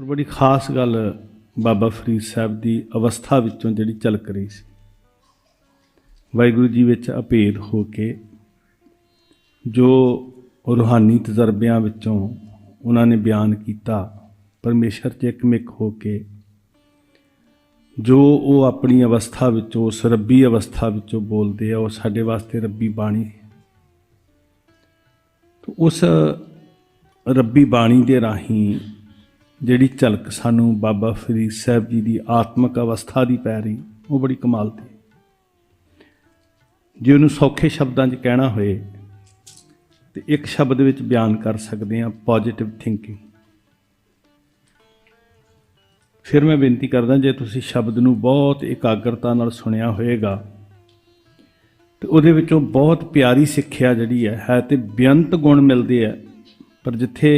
ਔਰ ਬੜੀ ਖਾਸ ਗੱਲ ਬਾਬਾ ਫਰੀਦ ਸਾਹਿਬ ਦੀ ਅਵਸਥਾ ਵਿੱਚੋਂ ਜਿਹੜੀ ਝਲਕ ਰਹੀ ਸੀ। ਵਾਹਿਗੁਰੂ ਜੀ ਵਿੱਚ ਅਪੇਧ ਹੋ ਕੇ ਜੋ ਰੂਹਾਨੀ ਤਜਰਬਿਆਂ ਵਿੱਚੋਂ ਉਹਨਾਂ ਨੇ ਬਿਆਨ ਕੀਤਾ, ਪਰਮੇਸ਼ਰ 'ਚ ਇੱਕਮਿਕ ਹੋ ਕੇ ਜੋ ਉਹ ਆਪਣੀ ਅਵਸਥਾ ਵਿੱਚੋਂ, ਉਸ ਰੱਬੀ ਅਵਸਥਾ ਵਿੱਚੋਂ ਬੋਲਦੇ ਆ, ਉਹ ਸਾਡੇ ਵਾਸਤੇ ਰੱਬੀ ਬਾਣੀ ਹੈ। ਉਸ ਰੱਬੀ ਬਾਣੀ ਦੇ ਰਾਹੀਂ ਜਿਹੜੀ ਝਲਕ ਸਾਨੂੰ ਬਾਬਾ ਫਰੀਦ ਸਾਹਿਬ ਜੀ ਦੀ ਆਤਮਿਕ ਅਵਸਥਾ ਦੀ ਪੈ ਰਹੀ, ਉਹ ਬੜੀ ਕਮਾਲ ਦੀ ਜੇ ਉਹਨੂੰ ਸੌਖੇ ਸ਼ਬਦਾਂ 'ਚ ਕਹਿਣਾ ਹੋਏ, ਤੇ ਇੱਕ ਸ਼ਬਦ ਵਿੱਚ ਬਿਆਨ ਕਰ ਸਕਦੇ ਹਾਂ ਪੋਜ਼ਿਟਿਵ ਥਿੰਕਿੰਗ ਫਿਰ ਮੈਂ ਬੇਨਤੀ ਕਰਦਾ, ਜੇ ਤੁਸੀਂ ਸ਼ਬਦ ਨੂੰ ਬਹੁਤ ਇਕਾਗਰਤਾ ਨਾਲ ਸੁਣਿਆ ਹੋਵੇਗਾ ਤੇ ਉਹਦੇ ਵਿੱਚੋਂ ਬਹੁਤ ਪਿਆਰੀ ਸਿੱਖਿਆ ਜਿਹੜੀ ਹੈ ਹੈ ਤੇ ਬੇਅੰਤ ਗੁਣ ਮਿਲਦੇ ਆ ਪਰ ਜਿੱਥੇ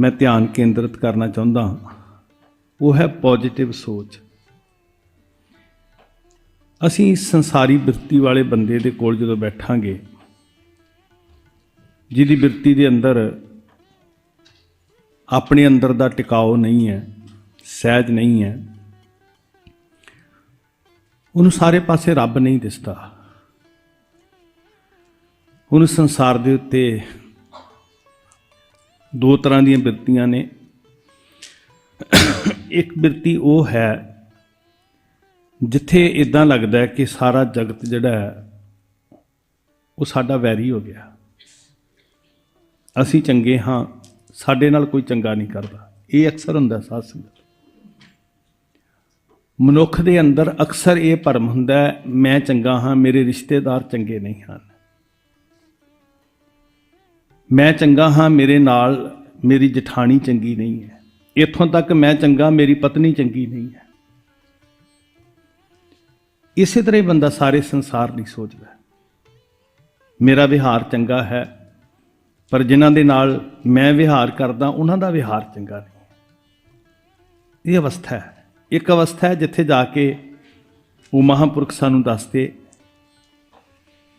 ਮੈਂ ਧਿਆਨ ਕੇਂਦਰਿਤ ਕਰਨਾ ਚਾਹੁੰਦਾ ਹਾਂ। ਉਹ ਹੈ ਪੋਜ਼ਿਟਿਵ ਸੋਚ। ਅਸੀਂ ਸੰਸਾਰੀ ਬਿਰਤੀ ਵਾਲੇ ਬੰਦੇ ਦੇ ਕੋਲ ਜਦੋਂ ਬੈਠਾਂਗੇ, ਜਿਹਦੀ ਬਿਰਤੀ ਦੇ ਅੰਦਰ ਆਪਣੇ ਅੰਦਰ ਦਾ ਟਿਕਾਓ ਨਹੀਂ ਹੈ, ਸਹਿਜ ਨਹੀਂ ਹੈ, ਉਹਨੂੰ ਸਾਰੇ ਪਾਸੇ ਰੱਬ ਨਹੀਂ ਦਿਸਦਾ। ਉਹਨੂੰ ਸੰਸਾਰ ਦੇ ਉੱਤੇ ਦੋ ਤਰ੍ਹਾਂ ਦੀਆਂ ਬਿਰਤੀਆਂ ਨੇ। ਇੱਕ ਬਿਰਤੀ ਉਹ ਹੈ ਜਿੱਥੇ ਇਦਾਂ ਲੱਗਦਾ ਹੈ ਕਿ ਸਾਰਾ ਜਗਤ ਜਿਹੜਾ ਹੈ, ਉਹ ਸਾਡਾ ਵੈਰੀ ਹੋ ਗਿਆ। ਅਸੀਂ ਚੰਗੇ ਹਾਂ, ਸਾਡੇ ਨਾਲ ਕੋਈ ਚੰਗਾ ਨਹੀਂ ਕਰਦਾ। ਇਹ ਅਕਸਰ ਹੁੰਦਾ ਸਾਧ ਸੰਗਤ। ਮਨੁੱਖ ਦੇ ਅੰਦਰ ਅਕਸਰ ਇਹ ਭਰਮ ਹੁੰਦਾ ਮੈਂ ਚੰਗਾ ਹਾਂ, ਮੇਰੇ ਰਿਸ਼ਤੇਦਾਰ ਚੰਗੇ ਨਹੀਂ ਹਨ। ਮੈਂ ਚੰਗਾ ਹਾਂ, ਮੇਰੇ ਨਾਲ ਮੇਰੀ ਜਠਾਣੀ ਚੰਗੀ ਨਹੀਂ ਹੈ। ਇੱਥੋਂ ਤੱਕ ਮੈਂ ਚੰਗਾ, ਮੇਰੀ ਪਤਨੀ ਚੰਗੀ ਨਹੀਂ ਹੈ। ਇਸੇ ਤਰ੍ਹਾਂ ਹੀ ਬੰਦਾ ਸਾਰੇ ਸੰਸਾਰ ਲਈ ਸੋਚਦਾ ਮੇਰਾ ਵਿਹਾਰ ਚੰਗਾ ਹੈ, ਪਰ ਜਿਨ੍ਹਾਂ ਦੇ ਨਾਲ ਮੈਂ ਵਿਹਾਰ ਕਰਦਾ, ਉਹਨਾਂ ਦਾ ਵਿਹਾਰ ਚੰਗਾ ਨਹੀਂ ਇਹ ਅਵਸਥਾ ਹੈ। ਇੱਕ ਅਵਸਥਾ ਹੈ ਜਿੱਥੇ ਜਾ ਕੇ ਉਹ ਮਹਾਂਪੁਰਖ ਸਾਨੂੰ ਦੱਸਦੇ,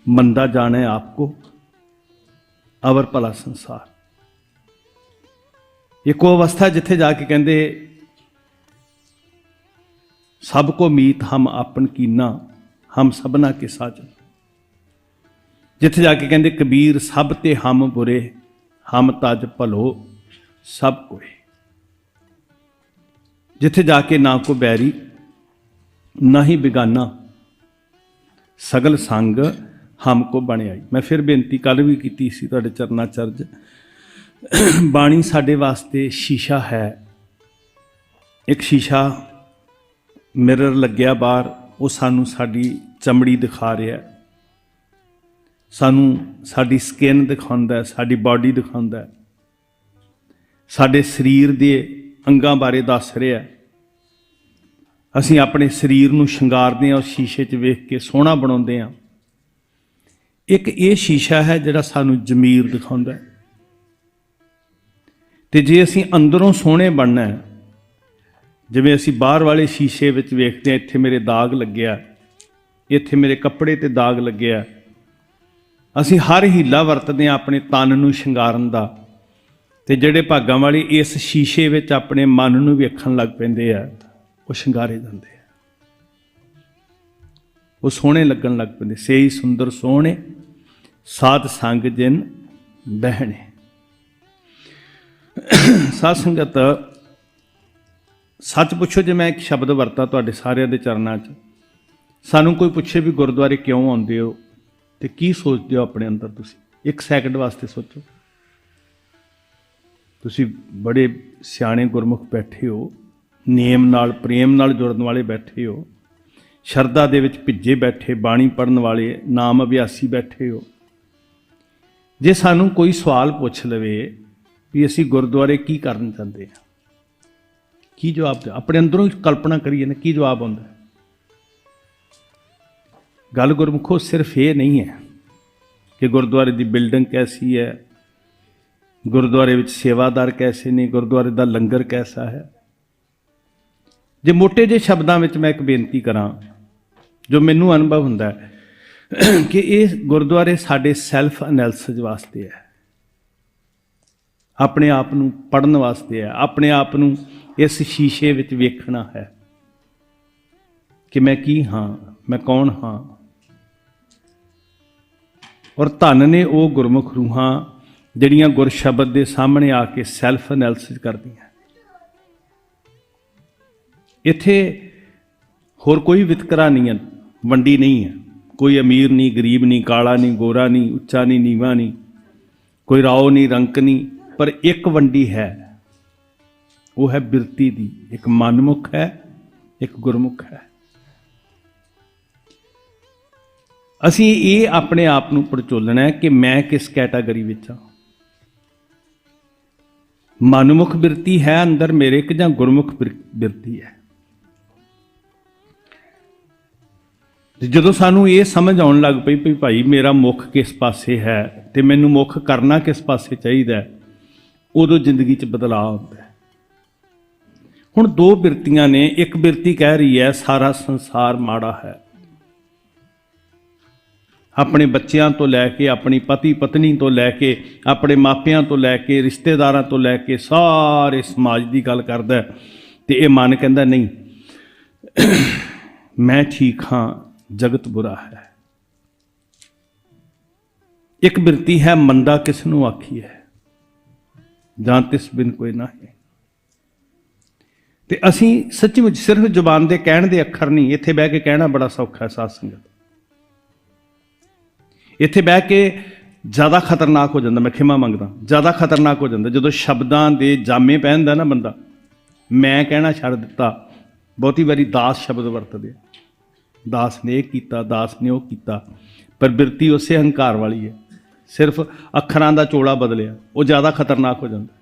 ਮੰਦਾ ਜਾਣਾ ਜਾਣੇ ਆਪਕੋ ਅਵਰ ਭਲਾ ਸੰਸਾਰ। ਇੱਕ ਉਹ ਅਵਸਥਾ ਜਿੱਥੇ ਜਾ ਕੇ ਕਹਿੰਦੇ, ਸਭ ਕੋ ਮੀਤ ਹਮ ਆਪਨ ਕੀਨਾ, ਹਮ ਸਭਨਾ ਕੇ ਸਾਜਨ। ਜਿੱਥੇ ਜਾ ਕੇ ਕਹਿੰਦੇ, ਕਬੀਰ ਸਭ ਤੇ ਹਮ ਬੁਰੇ, ਹਮ ਤਜ ਭਲੋ ਸਭ ਕੋਏ। ਜਿੱਥੇ ਜਾ ਕੇ ਨਾ ਕੋ ਬੈਰੀ, ਨਾ ਹੀ ਬਿਗਾਨਾ, ਸਗਲ ਸੰਗ ਹਮ ਕੋ ਬਣਾਈ ਮੈਂ ਫਿਰ ਬੇਨਤੀ ਕੱਲ ਵੀ ਕੀਤੀ ਸੀ ਤੁਹਾਡੇ ਚਰਨਾ ਚਰਜ। ਬਾਣੀ ਸਾਡੇ ਵਾਸਤੇ ਸ਼ੀਸ਼ਾ ਹੈ। ਇੱਕ ਸ਼ੀਸ਼ਾ ਮਿਰਰ ਲੱਗਿਆ ਬਾਹਰ, ਉਹ ਸਾਨੂੰ ਸਾਡੀ ਚਮੜੀ ਦਿਖਾ ਰਿਹਾ। ਹੈ ਸਾਨੂੰ ਸਾਡੀ ਸਕਿਨ ਦਿਖਾਉਂਦਾ ਹੈ ਸਾਡੀ ਬਾਡੀ ਦਿਖਾਉਂਦਾ। ਹੈ ਸਾਡੇ ਸਰੀਰ ਦੇ ਅੰਗਾਂ ਬਾਰੇ ਦੱਸ ਰਿਹਾ। ਹੈ ਅਸੀਂ ਆਪਣੇ ਸਰੀਰ ਨੂੰ ਸ਼ਿੰਗਾਰਦੇ ਹਾਂ, ਉਸ ਸ਼ੀਸ਼ੇ 'ਚ ਵੇਖ ਕੇ ਸੋਹਣਾ ਬਣਾਉਂਦੇ ਹਾਂ। ਇੱਕ ਇਹ ਸ਼ੀਸ਼ਾ ਹੈ ਜਿਹੜਾ ਸਾਨੂੰ ਜ਼ਮੀਰ ਦਿਖਾਉਂਦਾ ਹੈ। ਤੇ ਜੇ ਅਸੀਂ ਅੰਦਰੋਂ ਸੋਹਣੇ ਬਣਨਾ ਹੈ, ਜਿਵੇਂ ਅਸੀਂ ਬਾਹਰ ਵਾਲੇ ਸ਼ੀਸ਼ੇ ਵਿੱਚ ਵੇਖਦੇ ਹਾਂ, ਇੱਥੇ ਮੇਰੇ ਦਾਗ ਲੱਗਿਆ, ਇੱਥੇ ਮੇਰੇ ਕੱਪੜੇ ਤੇ ਦਾਗ ਲੱਗਿਆ, ਅਸੀਂ ਹਰ ਹੀਲਾ ਵਰਤਦੇ ਹਾਂ ਆਪਣੇ ਤਨ ਨੂੰ ਸ਼ਿੰਗਾਰਨ ਦਾ। ਤੇ ਜਿਹੜੇ ਭਾਗਾਂ ਵਾਲੇ ਇਸ ਸ਼ੀਸ਼ੇ ਵਿੱਚ ਆਪਣੇ ਮਨ ਨੂੰ ਵੇਖਣ ਲੱਗ ਪੈਂਦੇ ਆ, ਉਹ ਸ਼ਿੰਗਾਰੇ ਜਾਂਦੇ ਆ। ਉਹ ਸੋਹਣੇ ਲੱਗਣ ਲੱਗ ਪੈਂਦੇ। ਸੇਈ ਸੁੰਦਰ ਸੋਹਣੇ ਸਾਧ ਸੰਗ ਜਿਨ ਬਹਿਣੇ। ਸਾਧ ਸੰਗਤ, ਸੱਚ ਪੁੱਛੋ ਜੇ ਮੈਂ ਇੱਕ ਸ਼ਬਦ ਵਰਤਾ ਤੁਹਾਡੇ ਸਾਰਿਆਂ ਦੇ ਚਰਨਾਂ 'ਚ। ਸਾਨੂੰ ਕੋਈ ਪੁੱਛੇ ਵੀ ਗੁਰਦੁਆਰੇ ਕਿਉਂ ਆਉਂਦੇ ਹੋ ਤੇ ਕੀ ਸੋਚਦੇ ਹੋ ਆਪਣੇ ਅੰਦਰ ਤੁਸੀਂ? ਇੱਕ ਸੈਕਿੰਡ ਵਾਸਤੇ ਸੋਚੋ। ਤੁਸੀਂ ਬੜੇ ਸਿਆਣੇ ਗੁਰਮੁਖ ਬੈਠੇ ਹੋ ਨੇਮ ਨਾਲ, ਪ੍ਰੇਮ ਨਾਲ ਜੁੜਨ ਵਾਲੇ ਬੈਠੇ ਹੋ। ਸ਼ਰਧਾ ਦੇ ਵਿੱਚ ਭਿੱਜੇ ਬੈਠੇ, ਬਾਣੀ ਪੜਨ ਵਾਲੇ, ਨਾਮ ਅਭਿਆਸੀ ਬੈਠੇ ਹੋ। ਜੇ ਸਾਨੂੰ ਕੋਈ ਸਵਾਲ ਪੁੱਛ ਲਵੇ ਵੀ ਅਸੀਂ ਗੁਰਦੁਆਰੇ ਕੀ ਕਰਨ ਜਾਂਦੇ ਹਾਂ? ਕੀ ਜਵਾਬ ਦੇ ਆਪਣੇ ਅੰਦਰੋਂ ਹੀ ਕਲਪਨਾ ਕਰੀਏ ਨਾ, ਕੀ ਜਵਾਬ ਆਉਂਦਾ? ਗੱਲ ਗੁਰਮੁਖੋ ਸਿਰਫ ਇਹ ਨਹੀਂ ਹੈ ਕਿ ਗੁਰਦੁਆਰੇ ਦੀ ਬਿਲਡਿੰਗ ਕੈਸੀ ਹੈ, ਗੁਰਦੁਆਰੇ ਵਿੱਚ ਸੇਵਾਦਾਰ ਕੈਸੇ ਨੇ, ਗੁਰਦੁਆਰੇ ਦਾ ਲੰਗਰ ਕੈਸਾ ਹੈ। ਜੇ ਮੋٹے ਜਿਹੇ ਸ਼ਬਦਾਂ ਵਿੱਚ ਮੈਂ ਇੱਕ ਬੇਨਤੀ ਕਰਾਂ ਜੋ ਮੈਨੂੰ ਅਨੁਭਵ ਹੁੰਦਾ ਹੈ ਕਿ ਇਹ ਗੁਰਦੁਆਰੇ ਸਾਡੇ ਸੈਲਫ ਐਨਾਲਿਸਿਸ ਵਾਸਤੇ ਹੈ। ਆਪਣੇ ਆਪ ਨੂੰ ਪੜਨ ਵਾਸਤੇ ਹੈ। ਆਪਣੇ ਆਪ ਨੂੰ ਇਸ ਸ਼ੀਸ਼ੇ ਵਿੱਚ ਵੇਖਣਾ ਹੈ ਕਿ ਮੈਂ ਕੀ ਹਾਂ, ਮੈਂ ਕੌਣ ਹਾਂ। ਔਰ ਧੰਨ ਨੇ ਉਹ ਗੁਰਮੁਖ ਰੂਹਾਂ ਜਿਹੜੀਆਂ ਗੁਰ ਸ਼ਬਦ ਦੇ ਸਾਹਮਣੇ ਆ ਕੇ ਸੈਲਫ ਐਨਾਲਿਸਿਸ ਕਰਦੀਆਂ। ਇੱਥੇ ਹੋਰ ਕੋਈ ਵਿਤਕਰਾ ਨਹੀਂ ਹੈ। ਵੰਡੀ ਨਹੀਂ ਹੈ। ਕੋਈ ਅਮੀਰ ਨਹੀਂ, ਗਰੀਬ ਨਹੀਂ, ਕਾਲਾ ਨਹੀਂ, ਗੋਰਾ ਨਹੀਂ, ਉੱਚਾ ਨਹੀਂ, ਨੀਵਾ ਨਹੀਂ, ਕੋਈ ਰਾਓ ਨਹੀਂ, ਰੰਕ ਨਹੀਂ, ਪਰ ਇੱਕ ਵੰਡੀ ਹੈ। ਉਹ ਹੈ ਬਿਰਤੀ ਦੀ। ਇੱਕ ਮਨਮੁਖ ਹੈ, ਇੱਕ ਗੁਰਮੁਖ ਹੈ। ਅਸੀਂ ਇਹ ਆਪਣੇ ਆਪ ਨੂੰ ਪਰਚੋਲਣਾ ਹੈ ਕਿ ਮੈਂ ਕਿਸ ਕੈਟਾਗਰੀ ਵਿੱਚ ਹਾਂ। ਮਨਮੁਖ ਬਿਰਤੀ ਹੈ, ਅੰਦਰ ਮੇਰੇ ਕਿ ਜਾਂ ਗੁਰਮੁਖ ਬਿਰ- ਬਿਰਤੀ ਹੈ। ਜਦੋਂ ਸਾਨੂੰ ਇਹ ਸਮਝ ਆਉਣ ਲੱਗ ਪਈ ਵੀ ਭਾਈ ਮੇਰਾ ਮੁੱਖ ਕਿਸ ਪਾਸੇ ਹੈ ਤੇ ਮੈਨੂੰ ਮੁੱਖ ਕਰਨਾ ਕਿਸ ਪਾਸੇ ਚਾਹੀਦਾ ਹੈ, ਉਦੋਂ ਜ਼ਿੰਦਗੀ 'ਚ ਬਦਲਾਅ ਆਉਂਦਾ ਹੈ। ਹੁਣ ਦੋ ਬਿਰਤੀਆਂ ਨੇ ਇੱਕ ਬਿਰਤੀ ਕਹਿ ਰਹੀ ਹੈ ਸਾਰਾ ਸੰਸਾਰ ਮਾੜਾ ਹੈ। ਆਪਣੇ ਬੱਚਿਆਂ ਤੋਂ ਲੈ ਕੇ ਆਪਣੀ ਪਤੀ ਪਤਨੀ ਤੋਂ ਲੈ ਕੇ ਆਪਣੇ ਮਾਪਿਆਂ ਤੋਂ ਲੈ ਕੇ ਰਿਸ਼ਤੇਦਾਰਾਂ ਤੋਂ ਲੈ ਕੇ ਸਾਰੇ ਸਮਾਜ ਦੀ ਗੱਲ ਕਰਦਾ ਹੈ ਤੇ ਇਹ ਮਨ ਕਹਿੰਦਾ ਨਹੀਂ ਮੈਂ ਠੀਕ ਹਾਂ ਜਗਤ ਬੁਰਾ ਹੈ। ਇੱਕ ਬਿਰਤੀ ਹੈ, ਮੰਦਾ ਕਿਸ ਨੂੰ ਆਖੀ ਹੈ ਜਾਂ ਤਿਸ ਬਿਨ ਕੋਈ ਨਾ ਹੈ ਤੇ ਅਸੀਂ ਸੱਚਮੁੱਚ ਸਿਰਫ ਜ਼ੁਬਾਨ ਦੇ ਕਹਿਣ ਦੇ ਅੱਖਰ ਨਹੀਂ, ਇੱਥੇ ਬਹਿ ਕੇ ਕਹਿਣਾ ਬੜਾ ਸੌਖਾ ਹੈ, ਸਾਧ ਸੰਗਤ। ਇੱਥੇ ਬਹਿ ਕੇ ਜ਼ਿਆਦਾ ਖਤਰਨਾਕ ਹੋ ਜਾਂਦਾ, ਮੈਂ ਖਿਮਾ ਮੰਗਦਾ, ਜ਼ਿਆਦਾ ਖਤਰਨਾਕ ਹੋ ਜਾਂਦਾ। ਜਦੋਂ ਸ਼ਬਦਾਂ ਦੇ ਜਾਮੇ ਪਹਿਨਦਾ ਨਾ ਬੰਦਾ, ਮੈਂ ਕਹਿਣਾ ਛੱਡ ਦਿੱਤਾ, ਬਹੁਤੀ ਵਾਰੀ ਦਾਸ ਸ਼ਬਦ ਵਰਤਦੇ ਆ। ਦਾਸ ਨੇ ਇਹ ਕੀਤਾ, ਦਾਸ ਨੇ ਉਹ ਕੀਤਾ। ਪਰ ਬਿਰਤੀ ਉਸੇ ਹੰਕਾਰ ਵਾਲੀ ਹੈ। ਸਿਰਫ ਅੱਖਰਾਂ ਦਾ ਚੋਲਾ ਬਦਲਿਆ, ਉਹ ਜ਼ਿਆਦਾ ਖਤਰਨਾਕ ਹੋ ਜਾਂਦਾ।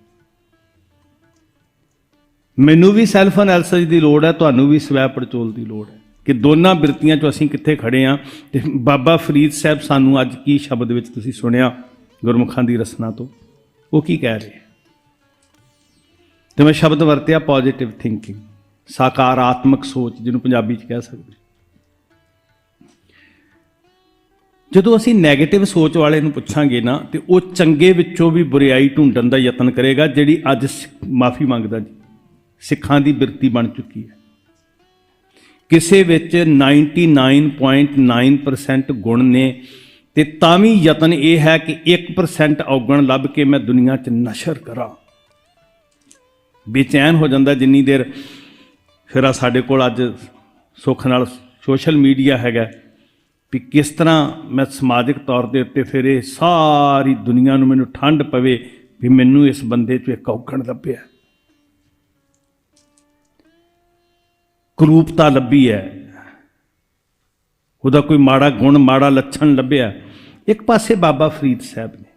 ਮੈਨੂੰ ਵੀ ਸੈਲਫ ਐਨਾਲਿਸਿਸ ਦੀ ਲੋੜ ਹੈ, ਤੁਹਾਨੂੰ ਵੀ ਸਵੈ ਪੜਚੋਲ ਦੀ ਲੋੜ ਹੈ ਕਿ ਦੋਨਾਂ ਬਿਰਤੀਆਂ 'ਚ ਅਸੀਂ ਕਿੱਥੇ ਖੜੇ ਆ ਤੇ ਬਾਬਾ ਫਰੀਦ ਸਾਹਿਬ ਸਾਨੂੰ ਅੱਜ ਕੀ ਸ਼ਬਦ ਵਿੱਚ ਤੁਸੀਂ ਸੁਣਿਆ ਗੁਰਮੁਖਾਂ ਦੀ ਰਸਨਾ ਤੋਂ? ਉਹ ਕੀ ਕਹਿ ਰਹੇ ਤੇ ਮੈਂ ਸ਼ਬਦ ਵਰਤਿਆ ਪੋਜ਼ਿਟਿਵ ਥਿੰਕਿੰਗ ਸਕਾਰਾਤਮਕ ਸੋਚ, ਜਿਹਨੂੰ ਪੰਜਾਬੀ 'ਚ ਕਹਿ ਸਕਦੇ ਜਦੋਂ ਅਸੀਂ 네ਗੇਟਿਵ ਸੋਚ ਵਾਲੇ ਨੂੰ ਪੁੱਛਾਂਗੇ ਨਾ, ਤੇ ਉਹ ਚੰਗੇ ਵਿੱਚੋਂ ਵੀ ਬੁਰੀਾਈ ਢੂੰਡਣ ਦਾ ਯਤਨ ਕਰੇਗਾ, ਜਿਹੜੀ ਅੱਜ ਮਾਫੀ ਮੰਗਦਾ ਜੀ। ਸਿੱਖਾਂ ਦੀ ਬਿਰਤੀ ਬਣ ਚੁੱਕੀ ਹੈ। ਕਿਸੇ ਵਿੱਚ 99.9% ਗੁਣ ਨੇ, ਤੇ ਤਾਂ ਵੀ ਯਤਨ ਇਹ ਹੈ ਕਿ 1% ਔਗਣ ਲੱਭ ਕੇ ਮੈਂ ਦੁਨੀਆ 'ਚ ਨਸ਼ਰ ਕਰਾਂ। ਬੇਚੈਨ ਹੋ ਜਾਂਦਾ ਜਿੰਨੀ ਦੇਰ, ਫਿਰ ਆ ਸਾਡੇ ਕੋਲ ਅੱਜ ਸੁੱਖ ਨਾਲ ਸੋਸ਼ਲ ਮੀਡੀਆ ਹੈਗਾ। ਵੀ ਕਿਸ ਤਰ੍ਹਾਂ ਮੈਂ ਸਮਾਜਿਕ ਤੌਰ ਦੇ ਉੱਤੇ ਫਿਰ ਇਹ ਸਾਰੀ ਦੁਨੀਆ ਨੂੰ ਮੈਨੂੰ ਠੰਡ ਪਵੇ ਵੀ ਮੈਨੂੰ ਇਸ ਬੰਦੇ 'ਚ ਇੱਕ ਔਗਣ ਲੱਭਿਆ। ਕਰੂਪਤਾ ਲੱਭੀ ਹੈ। ਉਹਦਾ ਕੋਈ ਮਾੜਾ ਗੁਣ, ਮਾੜਾ ਲੱਛਣ ਲੱਭਿਆ। ਇੱਕ ਪਾਸੇ ਬਾਬਾ ਫਰੀਦ ਸਾਹਿਬ ਨੇ।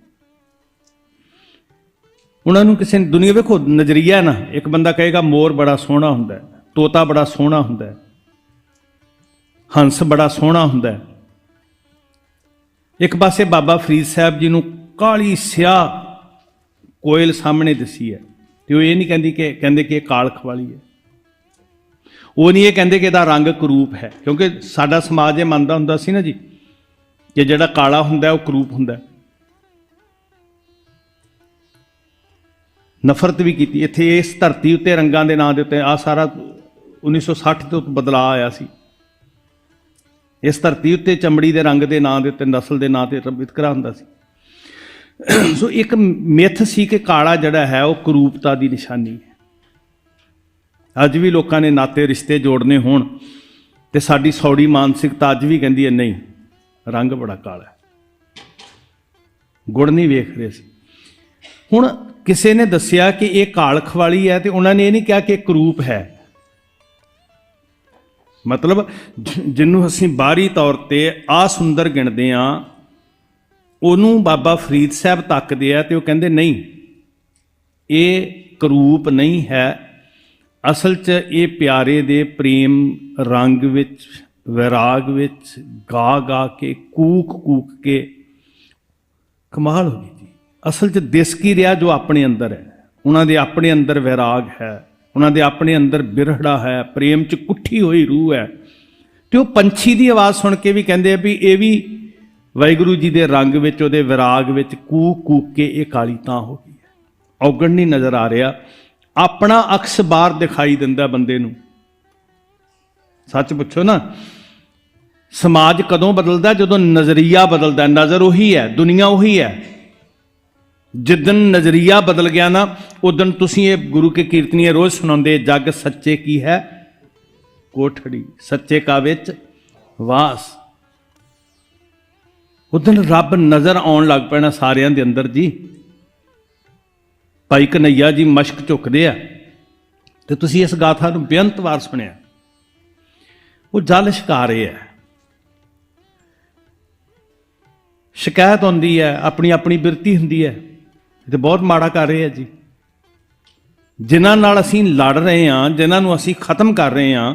ਉਹਨਾਂ ਨੂੰ ਕਿਸੇ ਦੁਨੀਆ ਵੇਖੋ, ਨਜ਼ਰੀਆ ਨਾ। ਇੱਕ ਬੰਦਾ ਕਹੇਗਾ, ਮੋਰ ਬੜਾ ਸੋਹਣਾ ਹੁੰਦਾ ਹੈ, ਤੋਤਾ ਬੜਾ ਸੋਹਣਾ ਹੁੰਦਾ ਹੈ, ਹੰਸ ਬੜਾ ਸੋਹਣਾ ਹੁੰਦਾ ਹੈ। ਇੱਕ ਪਾਸੇ ਬਾਬਾ ਫਰੀਦ ਸਾਹਿਬ ਜੀ ਨੂੰ ਕਾਲੀ ਸਿਆਹ ਕੋਇਲ ਸਾਹਮਣੇ ਦਿਸੀ ਹੈ ਤੇ ਉਹ ਇਹ ਨਹੀਂ ਕਹਿੰਦੀ ਕਿ ਕਹਿੰਦੇ ਕਿ ਇਹ ਕਾਲਖ ਵਾਲੀ ਹੈ। ਉਹ ਨਹੀਂ ਇਹ ਕਹਿੰਦੇ ਕਿ ਇਹਦਾ ਰੰਗ ਕਰੂਪ ਹੈ, ਕਿਉਂਕਿ ਸਾਡਾ ਸਮਾਜ ਇਹ ਮੰਨਦਾ ਹੁੰਦਾ ਸੀ ਨਾ ਜੀ, ਕਿ ਜਿਹੜਾ ਕਾਲਾ ਹੁੰਦਾ ਉਹ ਕਰੂਪ ਹੁੰਦਾ ਨਫ਼ਰਤ ਵੀ ਕੀਤੀ, ਇੱਥੇ ਇਸ ਧਰਤੀ ਉੱਤੇ ਰੰਗਾਂ ਦੇ ਨਾਂ ਦੇ ਉੱਤੇ ਆ ਸਾਰਾ 1960 ਤੋਂ ਬਦਲਾਅ ਆਇਆ ਸੀ। ਇਸ ਧਰਤੀ ਉੱਤੇ ਚਮੜੀ ਦੇ ਰੰਗ ਦੇ ਨਾਂ ਦੇ ਉੱਤੇ ਨਸਲ ਦੇ ਨਾਂ ਤੇ ਵਿਤਕਰਾ ਹੁੰਦਾ ਸੀ। ਸੋ ਇੱਕ ਮਿੱਥ ਸੀ ਕਿ ਕਾਲਾ ਜਿਹੜਾ ਹੈ, ਉਹ ਕਰੂਪਤਾ ਦੀ ਨਿਸ਼ਾਨੀ ਹੈ। ਅੱਜ ਵੀ ਲੋਕਾਂ ਨੇ ਨਾਤੇ ਰਿਸ਼ਤੇ ਜੋੜਨੇ ਹੋਣ ਤੇ ਸਾਡੀ ਸੌੜੀ ਮਾਨਸਿਕਤਾ ਅੱਜ ਵੀ ਕਹਿੰਦੀ ਹੈ, ਨਹੀਂ, ਰੰਗ ਬੜਾ ਕਾਲਾ ਹੈ। ਗੁਣ ਨਹੀਂ ਵੇਖ ਰਹੇ ਸੀ ਹੁਣ ਕਿਸੇ ਨੇ ਦੱਸਿਆ ਕਿ ਇਹ ਕਾਲਖ ਵਾਲੀ ਹੈ ਤੇ ਉਹਨਾਂ ਨੇ ਇਹ ਨਹੀਂ ਕਿਹਾ ਕਿ ਕਰੂਪ ਹੈ। ਮਤਲਬ ਜ- ਜਿਹਨੂੰ ਅਸੀਂ ਬਾਹਰੀ ਤੌਰ ਤੇ ਆ ਸੁੰਦਰ ਗਿਣਦੇ ਆ, ਉਹਨੂੰ ਬਾਬਾ ਫਰੀਦ ਸਾਹਿਬ ਤੱਕਦੇ ਆ ਤੇ ਉਹ ਕਹਿੰਦੇ ਨਹੀਂ, ਇਹ ਕਰੂਪ ਨਹੀਂ ਹੈ। ਅਸਲ 'ਚ ਇਹ ਪਿਆਰੇ ਦੇ ਪ੍ਰੇਮ ਰੰਗ ਵਿੱਚ, ਵਿਰਾਗ ਵਿੱਚ ਗਾ ਗਾ ਕੇ, ਕੂਕ ਕੂਕ ਕੇ ਕਮਾਲ ਹੋ ਗਈ ਜੀ। ਅਸਲ 'ਚ ਦਿਸ ਕੀ ਰਿਹਾ ਜੋ ਆਪਣੇ ਅੰਦਰ ਹੈ? ਉਹਨਾਂ ਦੇ ਆਪਣੇ ਅੰਦਰ ਵਿਰਾਗ ਹੈ। ਉਹਨਾਂ ਦੇ ਆਪਣੇ ਅੰਦਰ ਬਿਰਹੜਾ ਹੈ, ਪ੍ਰੇਮ 'ਚ ਕੁੱਠੀ ਹੋਈ ਰੂਹ ਹੈ। ਤੇ ਉਹ ਪੰਛੀ ਦੀ ਆਵਾਜ਼ ਸੁਣ ਕੇ ਵੀ ਕਹਿੰਦੇ ਆ ਵੀ ਇਹ ਵੀ ਵਾਹਿਗੁਰੂ ਜੀ ਦੇ ਰੰਗ ਵਿੱਚ, ਉਹਦੇ ਵਿਰਾਗ ਵਿੱਚ ਕੂ ਕੂਕ ਕੇ ਇਹ ਕਾਲੀ ਤਾਂ ਹੋ ਗਈ ਹੈ। ਔਗਣ ਨਹੀਂ ਨਜ਼ਰ ਆ ਰਿਹਾ। ਆਪਣਾ ਅਕਸ ਬਾਹਰ ਦਿਖਾਈ ਦਿੰਦਾ ਬੰਦੇ ਨੂੰ। ਸੱਚ ਪੁੱਛੋ ਨਾ, ਸਮਾਜ ਕਦੋਂ ਬਦਲਦਾ? ਜਦੋਂ ਨਜ਼ਰੀਆ ਬਦਲਦਾ ਨਜ਼ਰ ਉਹੀ ਹੈ, ਦੁਨੀਆ ਉਹੀ ਹੈ। ਜਿੱਦਨ ਨਜ਼ਰੀਆ ਬਦਲ ਗਿਆ ਨਾ, ਉਦੋਂ ਤੁਸੀਂ ਇਹ ਗੁਰੂ ਕੇ ਕੀਰਤਨੀਏ ਰੋਜ਼ ਸੁਣਾਉਂਦੇ, ਜੱਗ ਸੱਚੇ ਕੀ ਹੈ? ਕੋਠੜੀ, ਸੱਚੇ ਕਾ ਵਿੱਚ ਵਾਸ। ਉਦੋਂ ਰੱਬ ਨਜ਼ਰ ਆਉਣ ਲੱਗ ਪੈਣਾ ਸਾਰਿਆਂ ਦੇ ਅੰਦਰ ਜੀ। ਭਾਈ ਕਨਈਆ ਜੀ ਮਸ਼ਕ ਝੁਕਦੇ ਆ, ਤੇ ਤੁਸੀਂ ਇਸ ਗਾਥਾ ਨੂੰ ਬੇਅੰਤ ਵਾਰ ਸੁਣਿਆ। ਉਹ ਜਲ ਛਕਾ ਰਹੇ ਆ ਸ਼ਿਕਾਇਤ ਹੁੰਦੀ ਹੈ, ਆਪਣੀ ਆਪਣੀ ਬਿਰਤੀ ਹੁੰਦੀ ਹੈ। ਤੇ ਬਹੁਤ ਮਾੜਾ ਕਰ ਰਹੇ ਆ ਜੀ। ਜਿਨ੍ਹਾਂ ਨਾਲ ਅਸੀਂ ਲੜ ਰਹੇ ਹਾਂ, ਜਿਨ੍ਹਾਂ ਨੂੰ ਅਸੀਂ ਖਤਮ ਕਰ ਰਹੇ ਹਾਂ,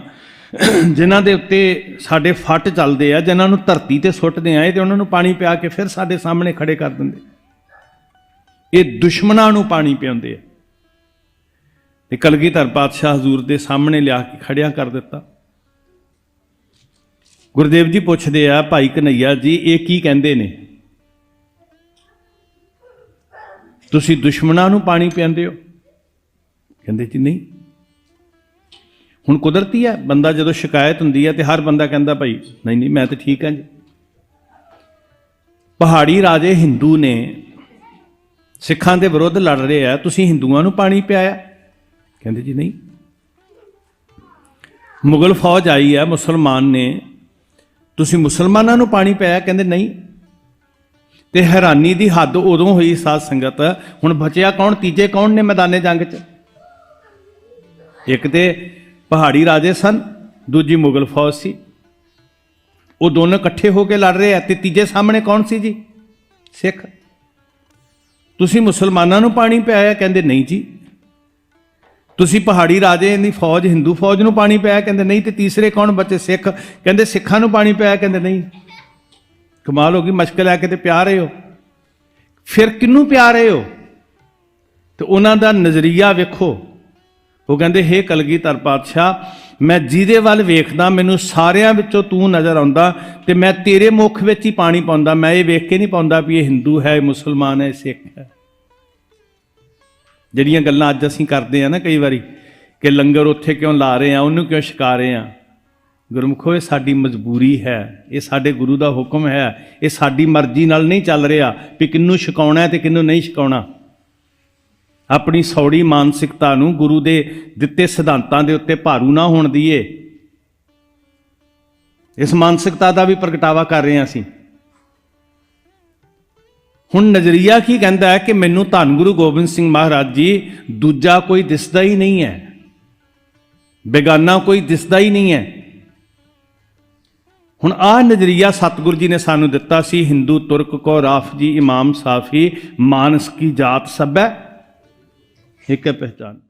ਜਿਨ੍ਹਾਂ ਦੇ ਉੱਤੇ ਸਾਡੇ ਫੱਟ ਚੱਲਦੇ ਆ, ਜਿਨ੍ਹਾਂ ਨੂੰ ਧਰਤੀ ਤੇ ਸੁੱਟਦੇ ਆ, ਇਹ ਤੇ ਉਹਨਾਂ ਨੂੰ ਪਾਣੀ ਪਿਆ ਕੇ ਫਿਰ ਸਾਡੇ ਸਾਹਮਣੇ ਖੜੇ ਕਰ ਦਿੰਦੇ। ਇਹ ਦੁਸ਼ਮਣਾਂ ਨੂੰ ਪਾਣੀ ਪਿਆਉਂਦੇ ਆ। ਤੇ ਕਲਗੀਧਰ ਪਾਤਸ਼ਾਹ ਹਜ਼ੂਰ ਦੇ ਸਾਹਮਣੇ ਲਿਆ ਕੇ ਖੜਿਆ ਕਰ ਦਿੱਤਾ। ਗੁਰਦੇਵ ਜੀ ਪੁੱਛਦੇ ਆ, ਭਾਈ ਕਨਈਆ ਜੀ, ਇਹ ਕੀ ਕਹਿੰਦੇ ਨੇ? ਤੁਸੀਂ ਦੁਸ਼ਮਣਾਂ ਨੂੰ ਪਾਣੀ ਪਿਆਉਂਦੇ ਹੋ? ਕਹਿੰਦੇ ਜੀ ਨਹੀਂ। ਹੁਣ ਕੁਦਰਤੀ ਹੈ, ਬੰਦਾ ਜਦੋਂ ਸ਼ਿਕਾਇਤ ਹੁੰਦੀ ਹੈ ਤੇ ਹਰ ਬੰਦਾ ਕਹਿੰਦਾ ਭਾਈ, ਨਹੀਂ ਨਹੀਂ, ਮੈਂ ਤਾਂ ਠੀਕ ਹਾਂ ਜੀ। ਪਹਾੜੀ ਰਾਜੇ ਹਿੰਦੂ ਨੇ ਸਿੱਖਾਂ ਦੇ ਵਿਰੁੱਧ ਲੜ ਰਹੇ ਆ, ਤੁਸੀਂ ਹਿੰਦੂਆਂ ਨੂੰ ਪਾਣੀ ਪਿਆਇਆ? ਕਹਿੰਦੇ ਜੀ ਨਹੀਂ। ਮੁਗਲ ਫੌਜ ਆਈ ਹੈ ਮੁਸਲਮਾਨ ਨੇ, ਤੁਸੀਂ ਮੁਸਲਮਾਨਾਂ ਨੂੰ ਪਾਣੀ ਪਿਆਇਆ? ਕਹਿੰਦੇ ਨਹੀਂ। ਤੇ ਹੈਰਾਨੀ ਦੀ ਹੱਦ ਉਦੋਂ ਹੋਈ ਸਾਧ ਸੰਗਤ। ਹੁਣ ਬਚਿਆ ਕੌਣ? ਤੀਜੇ ਕੌਣ ਨੇ ਮੈਦਾਨੇ ਜੰਗ 'ਚ? ਇੱਕ ਤੇ ਪਹਾੜੀ ਰਾਜੇ ਸਨ, ਦੂਜੀ ਮੁਗਲ ਫੌਜ ਸੀ। ਉਹ ਦੋਨੋਂ ਇਕੱਠੇ ਹੋ ਕੇ ਲੜ ਰਹੇ ਆ ਤੇ ਤੀਜੇ ਸਾਹਮਣੇ ਕੌਣ ਸੀ ਜੀ? ਸਿੱਖ। ਤੁਸੀਂ ਮੁਸਲਮਾਨਾਂ ਨੂੰ ਪਾਣੀ ਪਿਆਇਆ, ਕਹਿੰਦੇ ਨਹੀਂ ਜੀ। ਤੁਸੀਂ ਪਹਾੜੀ ਰਾਜੇ ਦੀ ਫੌਜ, ਹਿੰਦੂ ਫੌਜ ਨੂੰ ਪਾਣੀ ਪਿਆਇਆ, ਕਹਿੰਦੇ ਨਹੀਂ। ਤੇ ਤੀਸਰੇ ਕੌਣ ਬਚੇ? ਸਿੱਖ। ਕਹਿੰਦੇ ਸਿੱਖਾਂ ਨੂੰ ਪਾਣੀ ਪਿਆਇਆ, ਕਹਿੰਦੇ ਨਹੀਂ। ਕਮਾਲ ਹੋ ਗਈ, ਮਸ਼ਕਲ ਆ ਕੇ ਤੇ ਪਿਆ ਰਹੇ ਹੋ। ਫਿਰ ਕਿਹਨੂੰ ਪਿਆ ਰਹੇ ਹੋ? ਤੇ ਉਹਨਾਂ ਦਾ ਨਜ਼ਰੀਆ ਵੇਖੋ। ਉਹ ਕਹਿੰਦੇ, ਹੇ ਕਲਗੀਧਰ ਪਾਤਸ਼ਾਹ, ਮੈਂ ਜਿਹਦੇ ਵੱਲ ਵੇਖਦਾ, ਮੈਨੂੰ ਸਾਰਿਆਂ ਵਿੱਚੋਂ ਤੂੰ ਨਜ਼ਰ ਆਉਂਦਾ ਤੇ ਮੈਂ ਤੇਰੇ ਮੁਖ ਵਿੱਚ ਹੀ ਪਾਣੀ ਪਾਉਂਦਾ। ਮੈਂ ਇਹ ਵੇਖ ਕੇ ਨਹੀਂ ਪਾਉਂਦਾ ਵੀ ਇਹ ਹਿੰਦੂ ਹੈ ਮੁਸਲਮਾਨ ਹੈ ਸਿੱਖ ਹੈ। ਜਿਹੜੀਆਂ ਗੱਲਾਂ ਅੱਜ ਅਸੀਂ ਕਰਦੇ ਆ ਨਾ ਕਈ ਵਾਰੀ, ਕਿ ਲੰਗਰ ਉੱਥੇ ਕਿਉਂ ਲਾ ਰਹੇ ਆ ਉਹਨੂੰ ਕਿਉਂ ਛਕਾ ਰਹੇ ਆ ਗੁਰਮੁਖੋ ਇਹ ਸਾਡੀ ਮਜਬੂਰੀ ਹੈ। ਇਹ ਸਾਡੇ ਗੁਰੂ ਦਾ ਹੁਕਮ ਹੈ। ਇਹ ਸਾਡੀ ਮਰਜ਼ੀ ਨਾਲ ਨਹੀਂ ਚੱਲ ਰਿਹਾ ਵੀ ਕਿੰਨੂੰ ਛਕਾਉਣਾ ਹੈ ਤੇ ਕਿੰਨੂੰ ਨਹੀਂ ਛਕਾਉਣਾ। ਆਪਣੀ ਸੌੜੀ ਮਾਨਸਿਕਤਾ ਨੂੰ ਗੁਰੂ ਦੇ ਦਿੱਤੇ ਸਿਧਾਂਤਾਂ ਦੇ ਉੱਤੇ ਭਾਰੂ ਨਾ ਹੋਣ ਦਈਏ। ਇਸ ਮਾਨਸਿਕਤਾ ਦਾ ਵੀ ਪ੍ਰਗਟਾਵਾ ਕਰ ਰਹੇ ਹਾਂ ਅਸੀਂ। ਹੁਣ ਨਜ਼ਰੀਆ ਕੀ ਕਹਿੰਦਾ ਹੈ ਕਿ ਮੈਨੂੰ ਧੰਨ ਗੁਰੂ ਗੋਬਿੰਦ ਸਿੰਘ ਮਹਾਰਾਜ ਜੀ, ਦੂਜਾ ਕੋਈ ਦਿਸਦਾ ਹੀ ਨਹੀਂ ਹੈ। ਬੇਗਾਨਾ ਕੋਈ ਦਿਸਦਾ ਹੀ ਨਹੀਂ ਹੈ। ਹੁਣ ਆਹ ਨਜ਼ਰੀਆ ਸਤਿਗੁਰੂ ਜੀ ਨੇ ਸਾਨੂੰ ਦਿੱਤਾ ਸੀ, ਹਿੰਦੂ, ਤੁਰਕ ਕੋ ਰਾਫ ਜੀ, ਇਮਾਮ, ਸਾਫੀ, ਮਾਨਸ ਕੀ ਜਾਤ ਸਭੈ। ਇੱਕ ਹੈ ਪਹਿਚਾਨ।